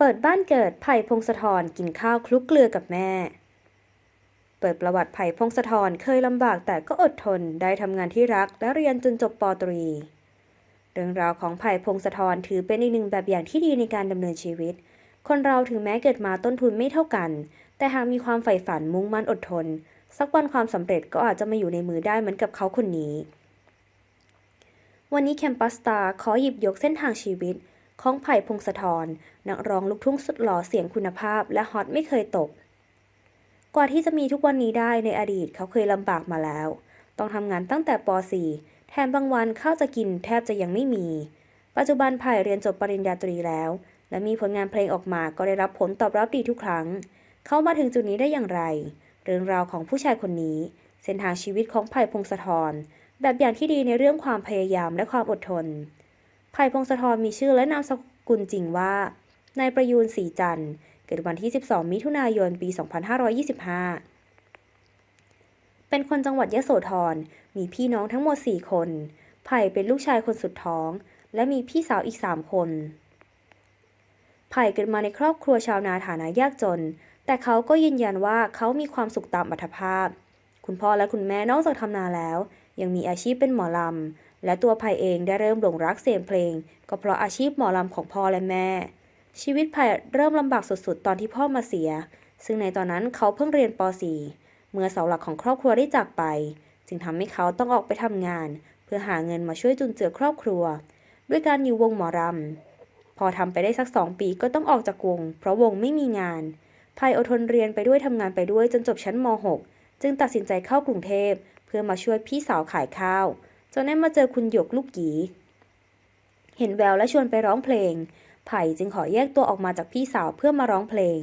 เปิดบ้านเกิดไผ่พงศธรกินข้าวคลุกเกลือกับแม่ เปิดประวัติไผ่พงศธรเคยลำบากแต่ก็อดทนได้ทำงานที่รักและเรียนจนจบปอตรี เรื่องราวของไผ่พงศธรถือเป็นอีกหนึ่งแบบอย่างที่ดีในการดำเนินชีวิต คนเราถึงแม้เกิดมาต้นทุนไม่เท่ากัน แต่หากมีความใฝ่ฝันมุ่งมั่นอดทน สักวันความสำเร็จก็อาจจะมาอยู่ในมือได้เหมือนกับเขาคนนี้ วันนี้แคมปัสตาขอหยิบยกเส้นทางชีวิต ของไผ่พงศธรนักร้องลูกทุ่งสุดหล่อเสียงคุณภาพและฮอตไม่เคยตก กว่าที่จะมีทุกวันนี้ได้ในอดีตเขาเคยลำบากมาแล้ว ต้องทำงานตั้งแต่ป .4 แถมบางวันข้าวจะกินแทบจะยังไม่มี ปัจจุบันไผ่เรียนจบปริญญาตรีแล้ว และมีผลงานเพลงออกมาก็ได้รับผลตอบรับดีทุกครั้ง เขามาถึงจุดนี้ได้อย่างไร เรื่องราวของผู้ชายคนนี้ เส้นทางชีวิตของไผ่พงศธรแบบอย่างที่ดีในเรื่องความพยายามและความอดทน ไผ่พงศธรมีชื่อและนามสกุลจริงว่านายประยูนศรีจันทร์ เกิดวันที่ 12 มิถุนายน ปี 2525 เป็นคนจังหวัดยะโสธร มีพี่น้องทั้งหมด 4 คน ไผ่เป็นลูกชายคนสุดท้อง และมีพี่สาวอีก 3 คน ไผ่เกิดมาในครอบครัวชาวนาฐานะยากจน แต่เขาก็ยืนยันว่าเขามีความสุขตามอัธภาพ คุณพ่อและคุณแม่นอกจากทำนาแล้ว ยังมีอาชีพเป็นหมอลำ และตัวไผ่เองได้เริ่มหลงรักเสียงเพลง ก็เพราะอาชีพหมอลำของพ่อและแม่ ชีวิตไผ่เริ่มลำบากสุดๆ ตอนที่พ่อมาเสีย ซึ่งในตอนนั้นเขาเพิ่งเรียนป .4 เมื่อเสาหลักของครอบครัวได้จากไป จึงทำให้เขาต้องออกไปทำงาน เพื่อหาเงินมาช่วยจุนเจือครอบครัว ด้วยการอยู่วงหมอรำพอทำไปได้สักสองปีก็ต้องออกจากวง เพราะวงไม่มีงานไผ่อดทนเรียนไปด้วยทำงานไปด้วยจนจบชั้นม .6 จึงตัดสินใจเข้ากรุงเทพ เพื่อมาช่วยพี่สาวขายข้าว นได้มาเจอคุณหยกลูกหยีเห็นแววและชวนไปร้องเพลง ไผ่จึงขอแยกตัวออกมาจากพี่สาวเพื่อมาร้องเพลง